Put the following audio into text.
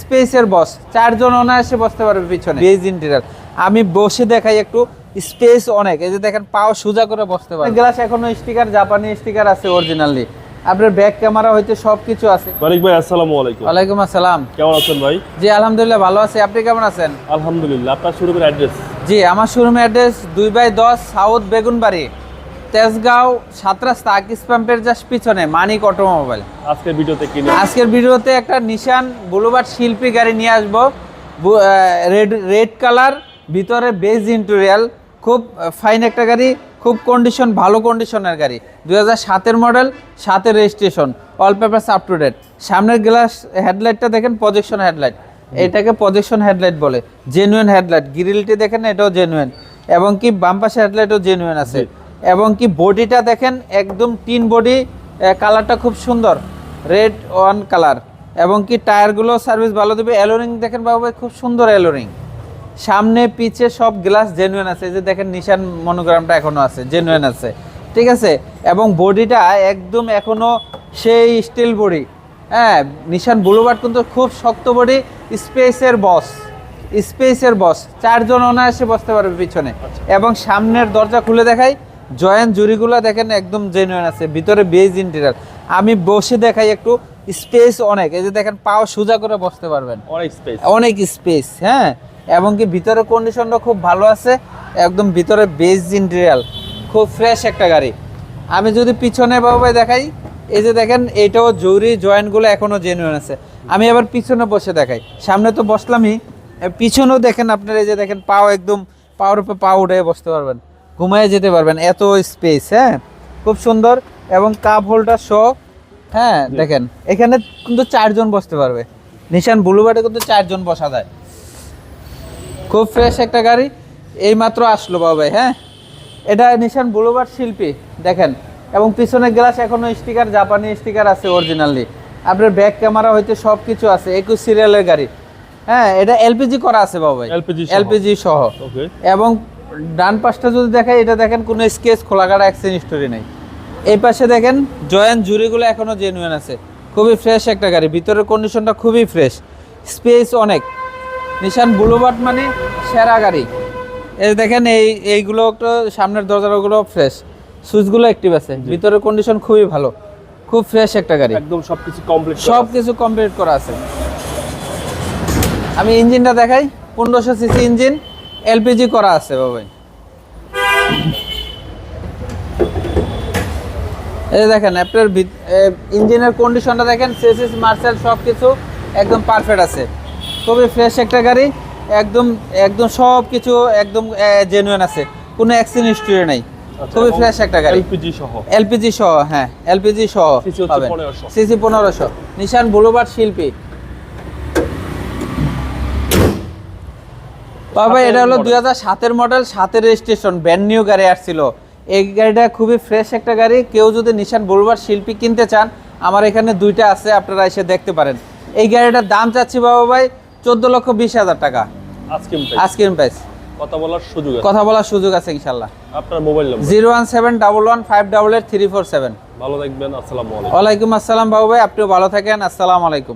স্পেসের বস। চারজন অনায়াসে বসতে পারবে পিছনে। বেজ ইন্টেরিয়ার আমি বসে দেখাই একটু স্পেস অনেক। এই যে দেখেন পাও সোজা করে বসতে পারে গ্লাস এখনও স্টিকার জাপানি স্টিকার আছে অরিজিনালি আপনার ব্যাক ক্যামেরা হইতে সবকিছু আছে। মালিক ভাই আসসালামু আলাইকুম। ওয়ালাইকুম আসসালাম। কেমন আছেন ভাই? জি আলহামদুলিল্লাহ ভালো আছি। আপনি কেমন আছেন? আলহামদুলিল্লাহ আপনার শুরু করে অ্যাড্রেস জি আমার শোরুম অ্যাড্রেস দুই বাই দশ সাউথ বেগুনবাড়ি। তেজগাঁও সাত রাস্তা আকিস পাম্পের জাস্ট পিছনে মানিক অটোমোবাইল। আজকের ভিডিওতে কিনে আজকের ভিডিওতে একটা নিশান বুলুবার্ড শিল্পী গাড়ি নিয়ে আসব। রেড রেড কালার ভিতরে বেজ ইন্টেরিয়াল খুব ফাইন একটা গাড়ি খুব কন্ডিশন ভালো কন্ডিশনের গাড়ি। দু হাজার সাতের মডেল সাতের registration all papers up to date সামনের গ্লাস হেডলাইটটা দেখেন প্রজেকশন হেডলাইট এটাকে প্রজেকশন হেডলাইট বলে জেনুইন হেডলাইট গ্রিলটি দেখেন এটাও জেনুইন এবং কি বাম পাশে হেডলাইটও জেনুইন আছে। এবং কি বডিটা দেখেন একদম টিন বডি কালারটা খুব সুন্দর রেড ওয়ান কালার। এবং কি টায়ারগুলো সার্ভিস ভালো দেবে এলোরিং দেখেন বাবু খুব সুন্দর এলোরিং। সামনে পিছে সব গ্লাস জেনুইন আছে এই যে দেখেন নিশান মনোগ্রামটা এখনও আছে জেনুয়েন আছে ঠিক আছে? এবং বডিটা একদম এখনও সেই স্টিল বডি হ্যাঁ? নিশান বুলুবার্ড কিন্তু খুব শক্ত বডি স্পেসের বস স্পেসের বস চারজন অনায়াসে বসতে পারবে পিছনে। এবং সামনের দরজা খুলে দেখাই জয়েন্ট জুরিগুলো দেখেন একদম জেনুইন আছে ভিতরে বেজ ইন্টেরিয়ার আমি বসে দেখাই একটু স্পেস অনেক এই যে দেখেন পাও সোজা করে বসতে পারবেন। অনেক স্পেস অনেক স্পেস হ্যাঁ? এবং কি ভিতরে কন্ডিশনটা খুব ভালো আছে একদম ভিতরে বেজ ইন্টেরিয়াল খুব ফ্রেশ একটা গাড়ি। আমি যদি পিছনে বাবা দেখাই এই যে দেখেন এইটাও জরুরি জয়েন্টগুলো এখনও জেনুইন আছে। আমি আবার পিছনে বসে দেখাই সামনে তো বসলামই। পিছনেও দেখেন আপনার এই যে দেখেন পাও একদম পাওয়ার উপরে পা উঠে বসতে পারবেন। ঘুমায় যেতে পারবেন। এত স্পেস হ্যাঁ? খুব সুন্দর। এবং কাপ হোল্ডার শো হ্যাঁ দেখেন এখানে কিন্তু চারজন বসতে পারবে। নিশান ব্লুবার্ডে কিন্তু চারজন বসা যায়। খুব ফ্রেশ একটা গাড়ি। এই মাত্র আসলো বাবা ভাই হ্যাঁ? এটা নিশান বুলুবার শিল্পী দেখেন। এবং পিছনের গ্লাস এখনও স্টিকার জাপানি স্টিকার আছে অরিজিনালি আপনার ব্যাক ক্যামেরা হইতে সব কিছু আছে একুশ সিরিয়ালের গাড়ি। হ্যাঁ এটা এলপিজি করা আছে বাবা ভাই। LPG সহ। এলপিজি সহ। এবং ডান পাশটা যদি দেখাই এটা দেখেন কোনো স্কেচ খোলা কাটা অ্যাক্সিডেন্ট স্টোরি নেই। এই পাশে দেখেন জয়েন্ট জুড়িগুলো এখনও জেনুয়েন আছে। খুবই ফ্রেশ একটা গাড়ি ভিতরের কন্ডিশনটা খুবই ফ্রেশ স্পেস অনেক। নিশান বুলুবার্ড মানে সেরা গাড়ি। এই দেখেন এই এইগুলো একটু সামনের দরজাগুলো ফ্রেশ সুইচগুলো অ্যাক্টিভ আছে। ভিতরের কন্ডিশন খুবই ভালো। খুব ফ্রেশ একটা গাড়ি। একদম সবকিছু কমপ্লিট সব কিছু কমপ্লিট করা আছে। আমি ইঞ্জিনটা দেখাই পনেরোশো সিসি ইঞ্জিন। এলপিজি করা আছে বাবাই। এই দেখেন আপনার ইঞ্জিনের কন্ডিশনটা দেখেন সেসিস মার্সেল সব কিছু একদম পারফেক্ট আছে। খুবই ফ্রেশ একটা গাড়ি একদম একদম সব কিছু একদম জেনুইন আছে। কোনো অ্যাক্সিডেন্ট হিস্ট্রি নেই। খুবই ফ্রেশ একটা গাড়ি। এলপিজি সহ? এলপিজি সহ হ্যাঁ এলপিজি সহ CC হচ্ছে পাবেন। 1500 সিসি পনেরোশো। নিশান বুলুবার্ড শিল্পী। বাবা এটা হলো। দুই হাজার সাতের মডেল সাতের রেজিস্ট্রেশন ব্যান্ড নিউ গাড়ি আসছিল। এই গাড়িটা খুবই ফ্রেশ একটা গাড়ি। কেউ যদি নিশান বুলুবার্ড শিল্পী কিনতে চান আমার এখানে দুইটা আছে আপনারা এসে দেখতে পারেন। এই গাড়িটার দাম চাচ্ছি বাবা ভাই চোদ্দ লক্ষ বিশ হাজার টাকা। আজকে আজকের প্রাইস কথা বলার সুযোগ আছে। কথা বলার সুযোগ আছে ইনশাল্লাহ আপনার mobile number zero one seven double one five double eight three four seven. ভালো থাকবেন আসসালামু আলাইকুম। ওয়ালাইকুম আসসালাম বাবু ভাই আপনিও ভালো থাকেন আসসালামু আলাইকুম।